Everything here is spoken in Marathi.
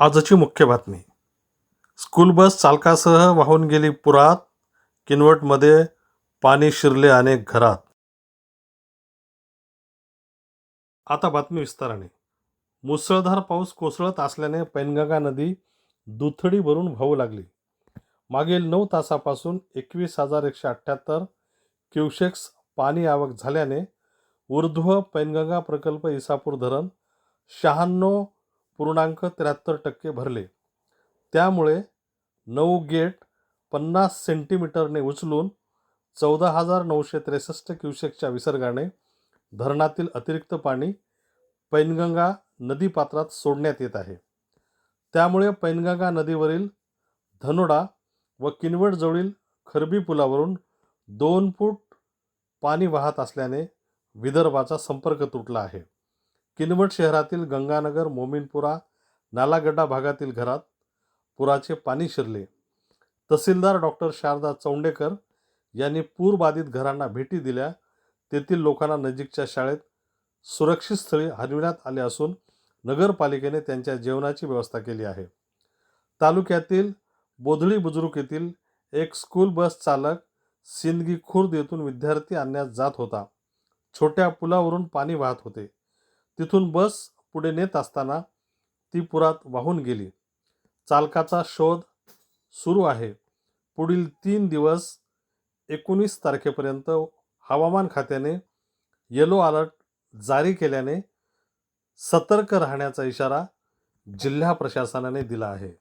आजची मुख्य बातमी. स्कूल बस चालकासह वाहून गेली पुरात किनवटमध्ये पाणी शिरले अनेक घरात. आता बातमी विस्ताराने. मुसळधार पाऊस कोसळत असल्याने पैनगंगा नदी दुथडी भरून वाहू लागली. मागील नऊ तासापासून एकवीस हजार एकशे अठ्ठ्याहत्तर क्युसेक्स पाणी आवक झाल्याने ऊर्ध्व पैनगंगा प्रकल्प इसापूर धरण शहाण्णव पूर्णांक त्र्याहत्तर टक्के भरले. त्यामुळे नऊ गेट पन्नास सेंटीमीटरने उचलून चौदा हजार नऊशे त्रेसष्ट क्युसेकच्या विसर्गाने धरणातील अतिरिक्त पाणी पैनगंगा नदीपात्रात सोडण्यात येत आहे. त्यामुळे पैनगंगा नदीवरील धनोडा व किनवटजवळील खरबी पुलावरून दोन फूट पाणी वाहत असल्याने विदर्भाचा संपर्क तुटला आहे. किनवट शहरातील गंगानगर मोमीनपुरा नालागड्डा भागातील घरात पुराचे पाणी शिरले. तहसीलदार डॉक्टर शारदा चौंडेकर यांनी पूरबाधित घरांना भेटी दिल्या. तेथील लोकांना नजीकच्या शाळेत सुरक्षित स्थळी हलविण्यात आले असून नगरपालिकेने त्यांच्या जेवणाची व्यवस्था केली आहे. तालुक्यातील बोधळी बुजुर्ग येथील एक स्कूल बस चालक सिंदगी खुर्द येथून विद्यार्थी आणण्यास जात होता. छोट्या पुलावरून पाणी वाहत होते. तिथून बस पुढे नेत असताना ती पुरात वाहून गेली. चालकाचा शोध सुरू आहे. पुढील तीन दिवस एकोणीस तारखेपर्यंत हवामान खात्याने येलो अलर्ट जारी केल्याने सतर्क राहण्याचा इशारा जिल्हा प्रशासनाने दिला आहे.